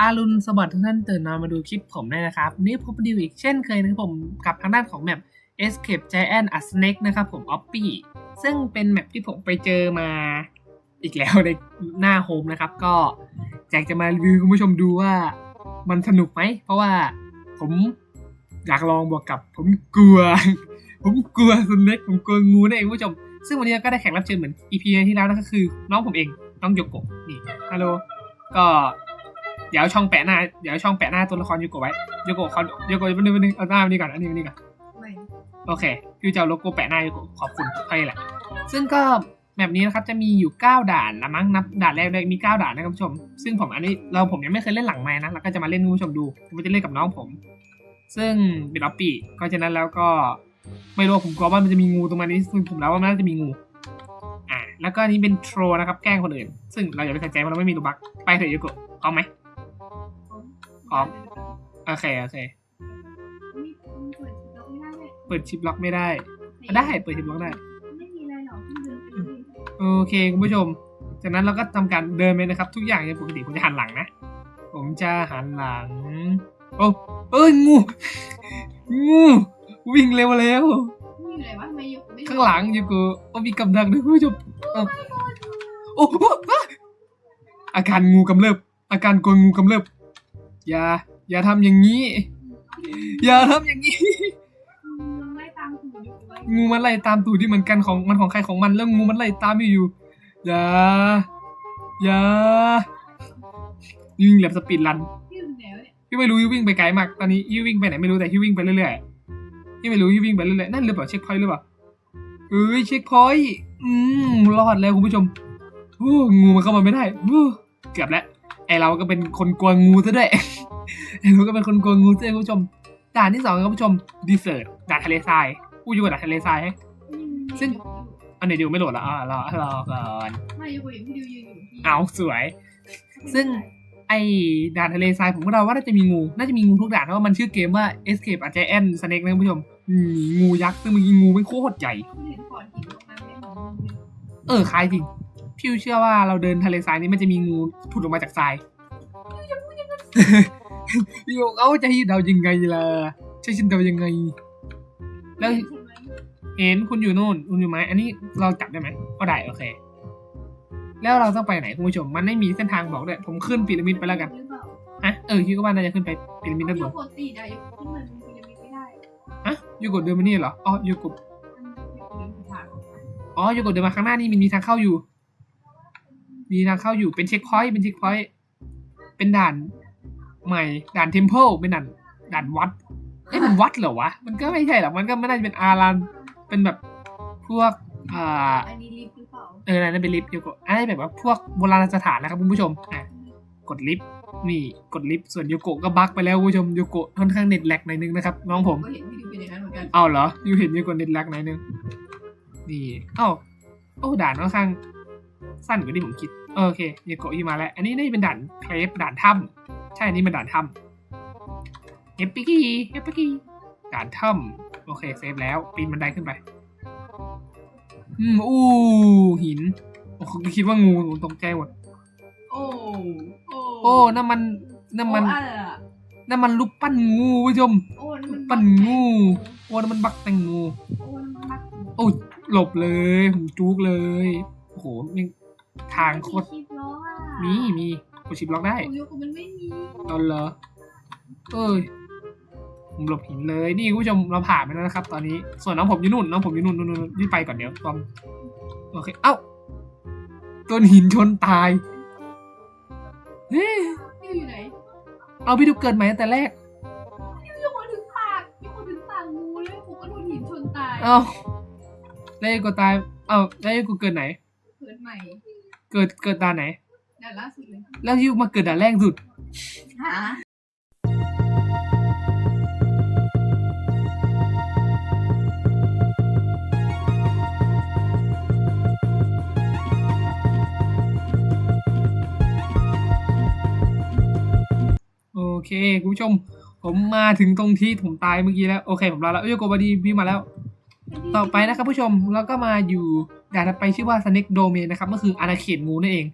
อารุณสวัสดิ์ทุกท่านตื่นนอนมาดูคลิปผมได้นะครับ นี่พบดิวอีกเช่นเคยนะครับผมกับทางด้านของแมป Escape Giant a Snake นะครับผม o p p y ซึ่งเป็นแมปที่ผมไปเจอมาอีกแล้วในหน้าโฮมนะครับ ก็อยากจะมารีวิวคุณผู้ชมดูว่ามันสนุกไหม เพราะว่าผมอยากลองบวกกับผมกลัว ผมกลัวสเน็กผมกลัวงูนั่นเองคุณผู้ชม ซึ่งวันนี้ก็ได้แขกรับเชิญเหมือน EP ที่แล้วนั่นก็คือ น้องผมเองน้องโยโกะนี่ฮัลโหลก็ เดี๋ยวช่องแปะหน้า เดี๋ยวช่องแปะหน้าตัวละครโยโกะไว้โยโกะเขาโยโกะมันนึงมันนึงเอาหน้ามันนี่ก่อนอันนี้มันนี่ก่อนไม่โอเคพี่จะเอาโลโก้แปะหน้าโยโกะขอบคุณให้แหละ ซึ่งก็แบบนี้นะครับจะมีอยู่ 9 ด่านละมั้งนับด่านแรกเลยมี 9 ด่านนะครับผู้ชม ซึ่งผมอันนี้เราผมยังไม่เคยเล่นหลังไม้นะเราก็จะมาเล่นให้คุณผู้ชมดูผมจะเล่นกับน้องผม ซึ่งเป็นออปปี้ก็ฉะนั้นแล้วก็ไม่รู้ผมกลัวว่ามันจะมีงูตรงนี้ซึ่งผมแล้วว่ามันน่าจะมีงูอ่าแล้วก็อันนี้เป็นโทรนะครับแกล้งคนอื่น ซึ่งเราอย่าไปสนใจเพราะเราไม่มีรูบักไปเถอะโยโกะพร้อมไหม พร้อมโอเคโอเคนี่เปิดเราไม่ได้เลยเปิดชิปล็อกไม่ได้ ได้เปิดชิปล็อกได้ไม่มีอะไรหรอกที่เดินไปเรื่อยโอเคคุณผู้ชม จากนั้นเราก็ทำการเดินไปนะครับ ทุกอย่างอย่างปกติผมจะหันหลังนะ ผมจะหันหลัง โอ้เอ้ยงู งูวิ่งเร็วแล้วๆนี่อยู่ไหนวะทำไมอยู่ไม่ข้างหลังอยู่กูโอ้มีกำลังด้วยคุณผู้ชมเอ้าโอ้โหอะอาการงูกำเริบอาการกลัวงูกำเริบ อย่า อย่าทำอย่างนี้ อย่าทำอย่างนี้มันไล่ตามถูอยู่ไว้งูมันไล่ตามตูดที่เหมือนกันของมันของใครของมันแล้วงูมันไล่ตามอยู่อยู่อย่า อย่าวิ่งแบบสปีดรัน ที่อยู่ไหนวะเนี่ยพี่ไม่รู้พี่วิ่งไปไกลมากตอนนี้พี่วิ่งไปไหนไม่รู้แต่พี่วิ่งไปเรื่อยๆพี่ไม่รู้พี่วิ่งไปเรื่อยๆนั่นหรือเปล่าเช็คพอยต์หรือเปล่าเอ้ยเช็คพอยต์อืมรอดแล้วคุณผู้ชมโอ้งูมันเข้ามาไม่ได้เกือบแล้ว ไอเราก็เป็นคนกลัวงูซะด้วยไอเราก็เป็นคนกลัวงูซะด้วยคุณผู้ชมด่านที่สองครับคุณผู้ชมดีเซอร์ด่านทะเลทรายอู้อยู่กับด่านทะเลทรายให้ซึ่งอันไหนดิวไม่โหลดละอ่ารอรอก่อนไม่อยู่เห็นพี่ดิวยืนอยู่ที่เอาสวย ซึ่งไอ้ด่านทะเลทรายผมก็เดาว่าน่าจะมีงู น่าจะมีงูทุกด่านเพราะว่ามันชื่อเกมว่า Escape a Giant Snake นะคุณผู้ชมอืมงูยักษ์ซึ่งมันงูไม่โคตรใหญ่เห็นก่อนหินตรงนั้นเลยเหมือนงูเลยเออคล้ายจริง พี่เชื่อว่าเราเดินทะเลทรายนี้มันจะมีงูผุดออกมาจากทรายพี่บอกเอาจะให้เดายังไงล่ะใช่ฉันเดายังไง แล้วใช่ไหมเห็นคุณอยู่นู่นคุณอยู่ไหมอันนี้เราจับได้ไหมก็ได้โอเค แล้วเราต้องไปไหนคุณผู้ชม มันไม่มีเส้นทางบอกด้วยผมขึ้นพีระมิดไปแล้วกันหรือเปล่าฮะเออคิดว่าน่าจะขึ้นไปพีระมิดด้านบที่นปกติอะที่มันพีระมิดไม่ได้ฮะยูกดเดินมานี่เหรออ๋อยูกดมันอยู่ทางอ๋อยูกดเดินมาข้างหน้านี่มันมีทางเข้าอยู่ มีทางเข้าอยู่เป็นเช็คพอยต์เป็นเช็คพอยต์เป็นด่านใหม่ด่านเทมเพลเป็นด่านด่านวัดเอ้ยมันวัดเหรอวะ มันก็ไม่ใช่หรอกมันก็ไม่น่าจะเป็นอารามเป็นแบบพวกอ่าอันนี้ลิฟต์หรือเปล่าเออนั่นเป็นลิฟต์โยโกะอันนี้แบบว่าพวกโบราณสถานนะครับคุณผู้ชมอะกดลิฟต์นี่กดลิฟต์ส่วนโยโกะก็บั๊กไปแล้วคุณผู้ชมโยโกะค่อนข้างเน็ตแลกหน่อยนึงนะครับน้องผมก็เห็นพี่ดิวเป็นอย่างนั้นเหมือนกันเอาเหรอยูเห็นโยโกะเน็ตแลกหน่อยนึงนี่เอ้าโอ้ด่านค่อนข้างสั้นกว่าที่ผมคิด โอเคโยโกะที่มาแล้ว อันนี้น่าจะเป็นด่านเคลฟด่านถ้ำใช่อันนี้เป็นด่านถ้ำเฮปปี้กี้เฮปปี้กี้ด่านถ้ำโอเคเซฟแล้วปีนบันไดขึ้นไปอืมอู้หินโอ้คิดว่างูผมตกใจหมดโอ้โอ้โอ้นั่นมันนั่นมันโอ้อะไรอะนั่นมันรูปปั้นงูคุณผู้ชมโอ้นั่นรูมัปนปั้นงูโอ้นั่นมันบักแตงงูโอ้นั่นมันบักโอ้หลบเลยผมจุกเลยโอ้โหนี่ ทางโคตรมีคลิปล้ออะมีมีกดชิปล็อกได้โอ้ยกูมันไม่มีเอาเหรอเอ้ยผมหลบหินเลยนี่คุณผู้ชมเราผ่านไปแล้วนะครับ ตอนนี้ส่วนน้องผมอยู่นู่นน้องผมอยู่นู่นนู่นนู่นนี่ไปก่อนเดี๋ยวตอมโอเคเอ้าต้นหินชนตายเฮ้ยพี่อยู่ไหนเอาพี่ดูเกิดใหม่ตั้งแต่แรกพี่อยู่คนถึงปากพี่คนถึงปากงูเลยผมก็โดนหินชนตายเอ้าแล้วไอ้กูตายเอ้าแล้วไอ้กูเกิดไหนเกิดใหม่ เกิดเกิดตาไหนด่านล่าสุดเลยแล้วยูมาเกิดด่านแรกสุดฮะโอเคคุณผู้ชม ผมมาถึงตรงที่ผมตายเมื่อกี้แล้ว โอเค ผมรอแล้วเอ้ยโกบดีพี่มาแล้ว ต่อไปนะครับผู้ชมเราก็มาอยู่ ด่านถัดไปชื่อว่า Snake Domain นะครับ ก็คืออาณาเขตงูนั่นเอง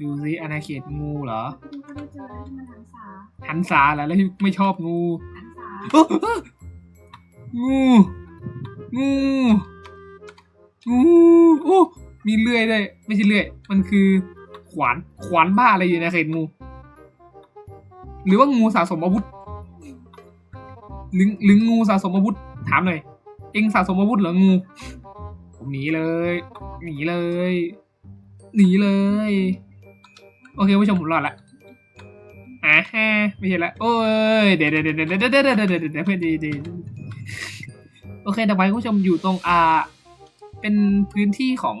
ดูซิอาณาเขตงูเหรอดูก็ได้เจอแล้วที่มันหันษาหันษาเหรอแล้วที่ไม่ชอบงูหันษาโอ้โอ้งูงูงูโอ้มีเลื่อยด้วยไม่ใช่เลื่อย มันคือขวานขวานบ้าอะไรอยู่ในเขตงู หรือว่างูสะสมอาวุธหรือหรืองูสะสมอาวุธถามหน่อยเอ็งสะสมอาวุธเหรองู มหนีเลย หนีเลย หนีเลย โอเคผู้ชมผมรอดละอะฮะไม่ใช่ละโอ้ยเดี๋ยวเดี๋ยวเดี๋ยวเดี๋ยวเดี๋ยวเดี๋ยวเดี๋ยวเพื่อดีดีโอเคต่อไปผู้ชมอยู่ตรงอ่าเป็นพื้นที่ของ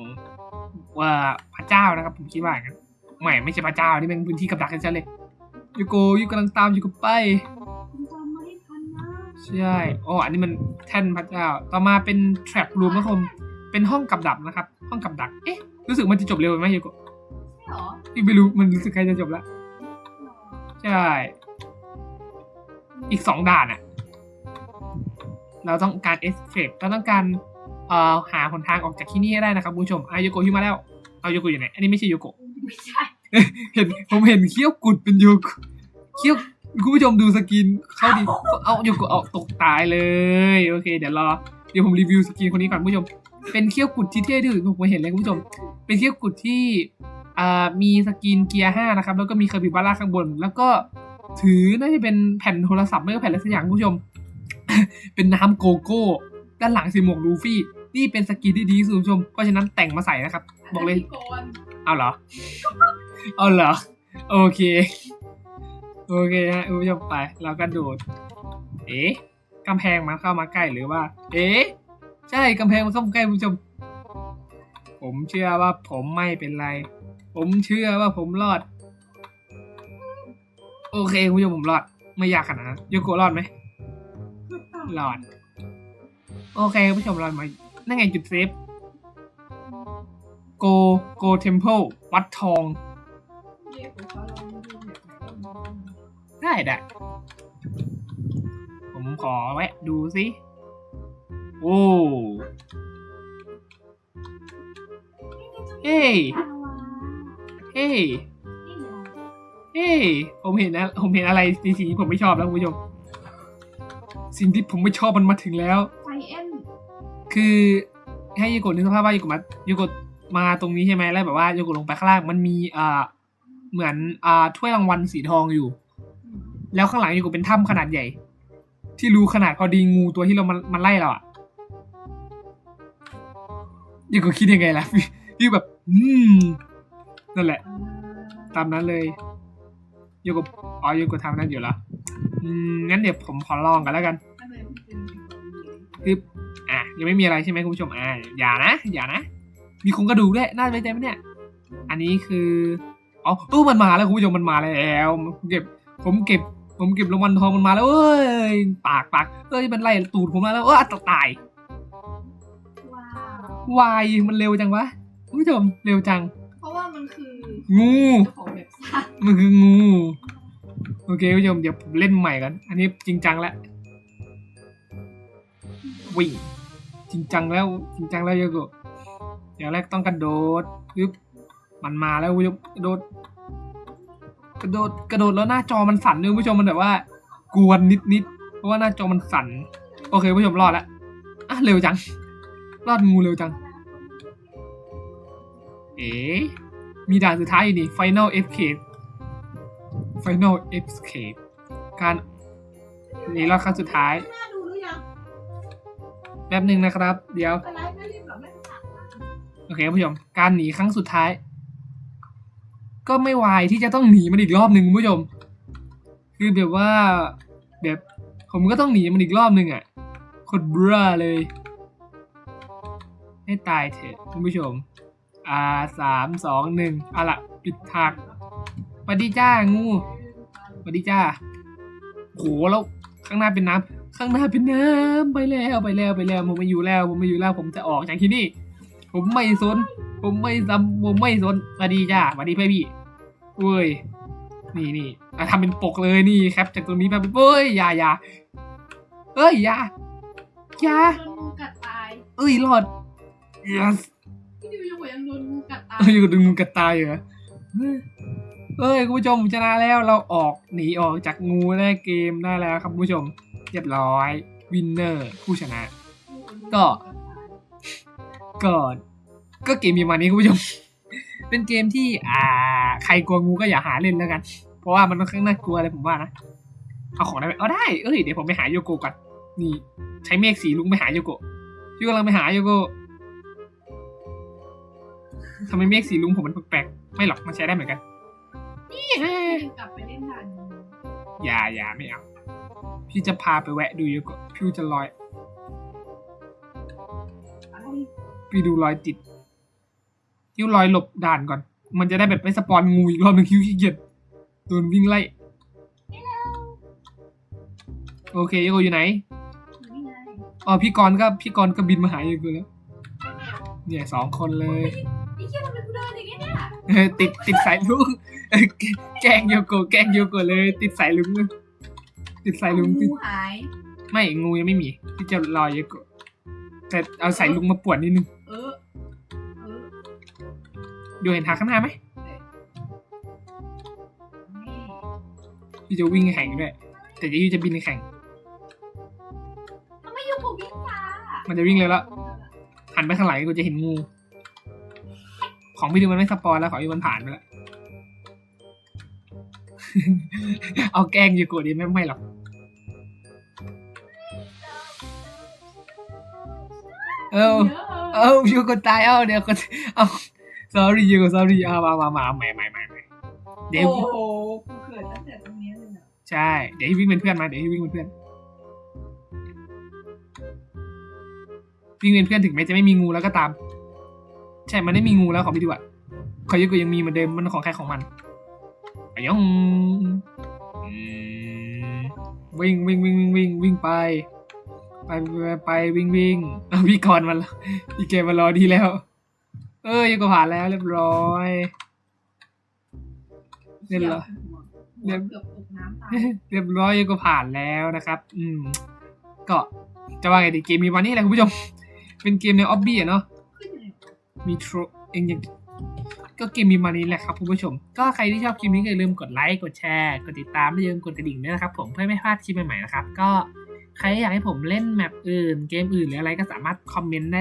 ว่าพระเจ้านะครับ ผมคิดว่ากันไม่ไม่ใช่พระเจ้านี่เป็นพื้นที่กับดักกันชัเลยยูโกยูกำลังตามอยู่กไปใช่อ๋ออันนี้มันแท่นพระเจ้า ต่อมาเป็นแทร็บรูมครับผ เป็นห้องกับดักนะครับ ห้องกับดัก เอ๊ะ รู้สึกมันจะจบเร็วไหมยูโกใช่เหรอพี่ไม่รู้ มันรู้สึกใกล้จะจบแล้วหรอใช่ อีกสองด่านอะเราต้องการ escape เราต้องการเอ่อหาหนทางออกจากที่นี่ให้ได้นะครับคุณผู้ชมอาโยโกะฮิมาแล้ว เอาโยโกะอยู่ไหน อันนี้ไม่ใช่โยโกะ ไม่ใช่ เห็น ผมเห็นเขี้ยวกุดเป็นโยโกะ เขี้ยว คุณผู้ชมดูสกินเขาดิเอาโยโกะเอาตกตายเลย โอเค เดี๋ยวรอ เดี๋ยวผมรีวิวสกินคนนี้ก่อนคุณผู้ชม เป็นเขี้ยวกุดที่เท่ที่สุดผมเห็นเลยคุณผู้ชม เป็นเขี้ยวกุดที่มีสกินเกียร์ห้านะครับ แล้วก็มีคาบิบาร่าข้างบน แล้วก็ถือน่าจะเป็นแผ่นโทรศัพท์ไม่ก็แผ่นอะไรสักอย่างคุณผู้ชม เป็นน้ำโกโก้ด้านหลังสีหมวกลูฟี่ นี่เป็นสกินที่ดีที่สุดคุณผู้ชม เพราะฉะนั้นแต่งมาใส่นะครับ บอกเลยเอาเหรอเอาเหรอโอเค โอเคฮะคุณผู้ชมไป เราก็โดด เอ๊ะกำแพงมันเข้ามาใกล้หรือว่า เอ๊ะ ใช่กำแพงมันเข้ามใกล้คุณผู้ชม ผมเชื่อว่าผมไม่เป็นไร ผมเชื่อว่าผมรอด โอเคคุณผู้ชมผมรอด ไม่ยากขนาดนั้นโยโกรอดไหมรอด โอเคคุณผู้ชมรอดมานั่นไงจุดเซฟโกโกเทมเพลวัดทองไหนได้ได้ผมขอแวะดูสิ โอ้เฮ้ยลาวาเฮ้ยนี่เหรอเฮ้ยผมเห็นนะผมเห็นอะไรในสิ่งที่ผมไม่ชอบแล้วคุณผู้ชม สิ่งที่ผมไม่ชอบมันมาถึงแล้ว ไฟเอ็นคือให้ยูโกะนึกสภาพว่ายูโกะมายูโกะมาตรงนี้ใช่ไหมแล้วแบบว่ายูโกะลงไปข้างล่างมันมีอ่าเหมือนอ่าถ้วยรางวัลสีทองอยู่ แล้วข้างหลังยูโกะเป็นถ้ำขนาดใหญ่ ที่รูขนาดพอดีงูตัวที่เรามันมันไล่เราอะ ยูโกะคิดยังไงล่ะพี่พี่แบบ อืม นั่นแหละ ตามนั้นเลยยูโกะอ๋อยูโกะทำนั่นอยู่ล้วอืมงั้นเดี๋ยวผมขอลองกันแล้วกันคืออะยังไม่มีอะไรใช่ไหมคุณผู้ชมอ่าอย่านะ อย่านะ มีโครงกระดูกด้วยน่าไว้ใจไหมเนี่ย อันนี้คืออ๋อตู้มันมาแล้วคุณผู้ชมมันมาแล้วผมเก็บ ผมเก็บ ผมเก็บรางวัลทองมันมาแล้วเอ้ยปากปากเอ้ยมันไล่ตูดผมมาแล้วเออตตาย วายมันเร็วจังวะคุณผู้ชมเร็วจัง เพราะว่ามันคืองูเจ้าของแบบสร้างมันคืองู โอเคคุณผู้ชมเดี๋ยวผมเล่นใหม่กันอันนี้จริงจังแล้ววิ่งจริงจังแล้วจริงจังแล้วโยโกะอย่างแรกต้องกระโดดยึบมันมาแล้วคุณผู้ชมกระโดดกระโดดกระโดดแล้วหน้าจอมันสั่นด้วยคุณผู้ชมมันแบบว่า กวนนิดนิดๆเพราะว่าหน้าจอมันสั่นโอเคคุณผู้ชมรอดแล้วอะเร็วจังรอดงูเร็วจัง เอ๋มีด่านสุดท้ายอยู่นี่ Final Escape Final Escape การหนีรอดครั้งสุดท้าย น่าดูหรือยังแป๊บหนึ่งนะครับ เดี๋ยว อะไรไม่รีบแบบไม่ตัดนะโอเคคุณผู้ชม การหนีครั้งสุดท้าย ก็ไม่วายที่จะต้องหนีมันอีกรอบหนึ่งคุณผู้ชม คือแบบว่า แบบ ผมก็ต้องหนีมันอีกรอบหนึ่งอะโคตรเบ้อเลย ให้ตายเถอะคุณผู้ชม อ่าสามสองหนึ่งเอาละปิดทางสวัสดีจ้างูสวัสดีจ้าโหแล้วข้างหน้าเป็นน้ำข้างหน้าเป็นน้ำไปแล้วไปแล้วไปแล้วผมไม่อยู่แล้วผมไม่อยู่แล้วผมจะออกจากที่นี่ ผมไม่สน ผมไม่ซ้ำผมไม่สนสวัสดีจ้าสวัสดีเพื่อนพี่เว้ยนี่นี่อะทำเป็นปกเลยนี่แคปจากตรงนี้ไปเฮ้ยอย่าอย่าเอ้ยอย่าอย่าโดนงูกัดตายเอ้ยรอด yes พี่ดิวยังบอกยังโดนงูกัดตายอยู่ดึงมือกัดตายเหรอเอ้ยคุณผู้ชมชนะแล้วเราออกหนีออกจากงูได้เกมได้แล้วครับคุณผู้ชม เรียบร้อยวินเนอร์ผู้ชนะ ก็ก็ก็เกมมีมานี้คุณผู้ชม เป็นเกมที่อ่า ใครกลัวงูก็อย่าหาเล่นแล้วกัน เพราะว่ามันค่อนข้างน่ากลัวเลยผมว่านะเอาของได้ไหมเอาได้เอ้ยเดี๋ยวผมไปหาโยโกะก่อนนี่ ใช้เมฆสีลุงไปหาโยโกะพี่กำลังไปหาโยโกะ ทำไมเมฆสีลุงผมมันแปลกๆไม่หรอกมันใช้ได้เหมือนกันนี่ฮะกลับไปเล่นด่านงูอย่าอย่าไม่เอา พี่จะพาไปแวะดูโยโกะพี่จะลอย อะไรพี่ดูรอยติดคิ้วรอยหลบด่านก่อน มันจะได้แบบไม่สปอนงูอีกรอบหนึ่งคิ้วขี้เกียจโดนวิ่งไล่ โอเคโยโกะอยู่ไหนอยู่นี่ไงอ๋อพี่กรณ์ก็พี่กรณ์ก็บินมาหาโยโกะแล้ว เนี่ยสองคนเลยไอ้ เหี้ยทำไมกูเดินอย่างเงี้ยเนี่ยเออติดติดสายลุงเออแกล้งโยโกะแกล้งโยโกะเลย ติดสายลุงติดสายลุงติดงูหาย ไม่งูยังไม่มีพี่จะรอโยโกะแต่เอาสายลุงมาปวดนิดนึงเออเออดูเห็นทางข้างหน้าไหมนี่พี่จะวิ่งแข่งด้วย แต่จะยูจะบินแข่ง ทำไมอยู่ผมวิ่งช้ามันจะวิ่งเลยละหันไปข้างหลังกูจะเห็นงู ของพี่ดูมันไม่สปอยแล้วของพี่มันผ่านไปแล้ว เอาแกล้งยูโกะดีไม่ไม่หรอกเออเยอะเอ้ายูโกะตายเอ้าเดี๋ยวก็เอา sorry ยูโกะ sorry เอามามามาเอาใหม่ใหม่ใหม่ใหม่เดี๋ยวโอ้โหกูเกิดตั้งแต่ตรงเนี้ยเลยนะใช่ เดี๋ยวให้วิ่งเป็นเพื่อนมา เดี๋ยวให้วิ่งเป็นเพื่อน วิ่งเป็นเพื่อนถึงแม้จะไม่มีงูแล้วก็ตาม ใช่ มันไม่มีงูแล้วของพี่ดีกว่าขอยุกยังมีเหมือนเดิมมันของใครของมันไปยองอืมวิ่งวิ่งวิ่งวิ่งวิ่งวิ่งไป ไปไปไปวิ่งวิ่งเอาพี่กรณ์มันแล้วพี่เกมมารอดีแล้ว เอ้ยยังก็ผ่านแล้วเรียบร้อยเรียบร้อยเกือบตกน้ำตายเรียบร้อยก็ผ่านแล้วนะครับ อืม ก็จะว่าไงดีเกมมีวันนี้แหละคุณผู้ชม เป็นเกมในออบบี้อะเนาะขึ้นยังไง มีโทรเองยังก็เกมมีมานนี้แหละครับคุณผู้ชม ก็ใครที่ชอบคลิปนี้ก็อย่าลืมกดไลค์ กดแชร์ กดติดตามและอย่าลืมกดกระดิ่งด้วยนะครับผมเพื่อไม่พลาดคลิปใหม่ๆนะครับ ก็ใครอยากให้ผมเล่นแมปอื่น เกมอื่นหรืออะไรก็สามารถคอมเมนต์ได้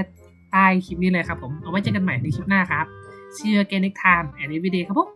ใต้คลิปนี้เลยครับผม เอาไว้เจอกันใหม่ในคลิปหน้าครับ See you again next time and every day ครับผม